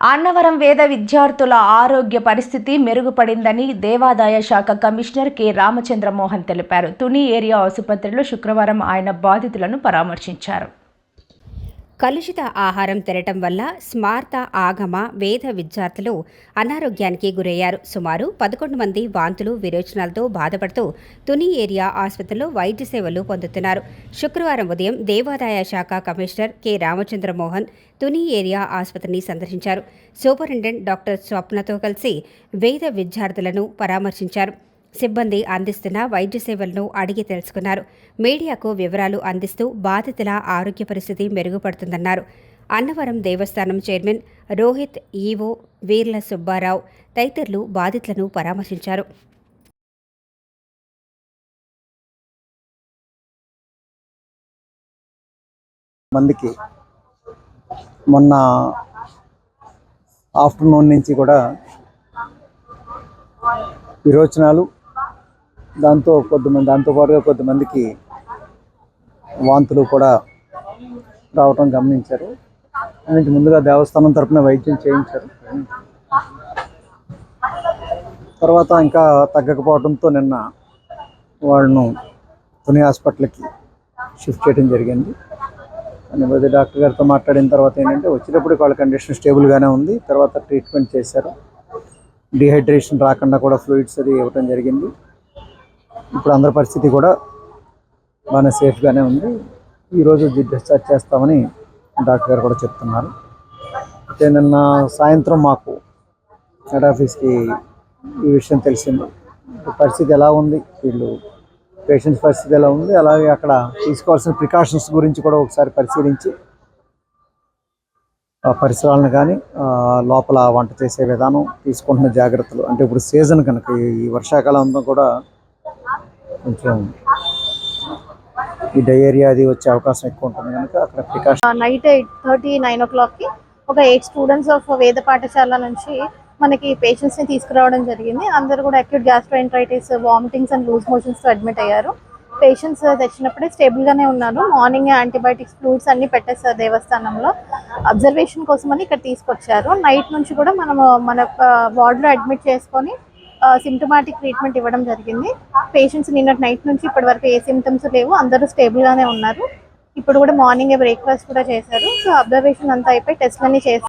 అన్నవరం వేద విద్యార్థుల ఆరోగ్య పరిస్థితి మెరుగుపడిందని దేవాదాయ శాఖ కమిషనర్ కె. రామచంద్రమోహన్ తెలిపారు. తుని ఏరియా ఆసుపత్రిలో శుక్రవారం ఆయన బాధితులను పరామర్శించారు. కలుషిత ఆహారం తినటం వల్ల స్మార్త ఆగమ వేద విద్యార్థులు అనారోగ్యానికి గురయ్యారు. సుమారు పదకొండు మంది వాంతులు విరోచనాలతో బాధపడుతూ తుని ఏరియా ఆసుపత్రిలో వైద్య సేవలు పొందుతున్నారు. శుక్రవారం ఉదయం దేవాదాయ శాఖ commissioner K. Ramachandramohan Tuni area ఆసుపత్రిని సందర్శించారు. సూపరింటెండెంట్ డాక్టర్ స్వప్నతో కలిసి వేద విద్యార్థులను పరామర్శించారు. సిబ్బంది అందిస్తున్న వైద్య సేవలను అడిగి తెలుసుకున్నారు. మీడియాకు వివరాలు అందిస్తూ బాధితుల ఆరోగ్య పరిస్థితి మెరుగుపడుతుందన్నారు. అన్నవరం దేవస్థానం చైర్మన్ రోహిత్ ఈవో వీర్ల సుబ్బారావు తదితరులు బాధితులను పరామర్శించారు. మందికి మొన్న ఆఫ్టర్నూన్ నుంచి కూడా విరోచనాలు దాంతో కొద్దిమంది దాంతోపాటుగా కొద్దిమందికి వాంతులు కూడా రావటం గమనించారు. అందుకు ముందుగా దేవస్థానం తరపున వైద్యం చేయించారు. తర్వాత ఇంకా తగ్గకపోవడంతో నిన్న వాళ్ళను తుని హాస్పిటల్కి షిఫ్ట్ చేయడం జరిగింది. అని డాక్టర్ గారితో మాట్లాడిన తర్వాత ఏంటంటే వచ్చినప్పుడు వాళ్ళ కండిషన్ స్టేబుల్గానే ఉంది తర్వాత ట్రీట్మెంట్ చేశారు. డిహైడ్రేషన్ రాకుండా కూడా ఫ్లూయిడ్స్ అది ఇవ్వడం జరిగింది. ఇప్పుడు అందరి పరిస్థితి కూడా బాగానే సేఫ్గానే ఉంది. ఈరోజు డిశ్చార్జ్ చేస్తామని డాక్టర్ గారు కూడా చెప్తున్నారు. అయితే నిన్న సాయంత్రం మాకు హెడ్ ఆఫీస్కి ఈ విషయం తెలిసింది. పరిస్థితి ఎలా ఉంది? వీళ్ళు పేషెంట్స్ పరిస్థితి ఎలా ఉంది? అలాగే అక్కడ తీసుకోవాల్సిన ప్రికాషన్స్ గురించి కూడా ఒకసారి పరిశీలించి ఆ పరిసరాలను కానీ లోపల వంట చేసే విధానం తీసుకుంటున్న జాగ్రత్తలు అంటే ఇప్పుడు సీజన్ కనుక ఈ వర్షాకాలం అంతా కూడా కొంచెం ఈ డయేరియా అది వచ్చే అవకాశం ఎక్కువ ఉంటుంది కనుక అక్కడ precaution night eight thirty nine o క్లాక్కి ఒక ఎయిట్ స్టూడెంట్స్ ఆఫ్ వేద పాఠశాల నుంచి మనకి పేషెంట్స్ని తీసుకురావడం జరిగింది. అందరూ కూడా acute gastroenteritis vomitings and loose మోషన్స్తో admit అయ్యారు. పేషెంట్స్ తెచ్చినప్పుడే స్టేబుల్గానే ఉన్నారు. మార్నింగ్ యాంటీబయాటిక్స్ ఫ్లూయిడ్స్ అన్ని పెట్టేస్తారు దేవస్థానంలో. అబ్జర్వేషన్ కోసం అని ఇక్కడ తీసుకొచ్చారు. నైట్ నుంచి కూడా మనము మన వార్డులో అడ్మిట్ చేసుకొని సిమ్టమాటిక్ ట్రీట్మెంట్ ఇవ్వడం జరిగింది. పేషెంట్స్ నిన్న నైట్ నుంచి ఇప్పటి వరకు ఏ సిమ్టమ్స్ లేవు. అందరూ స్టేబుల్గానే ఉన్నారు. ఇప్పుడు కూడా మార్నింగ్ బ్రేక్ఫాస్ట్ కూడా చేశారు. సో అబ్జర్వేషన్ అంతా అయిపోయి టెస్ట్లన్నీ చేసి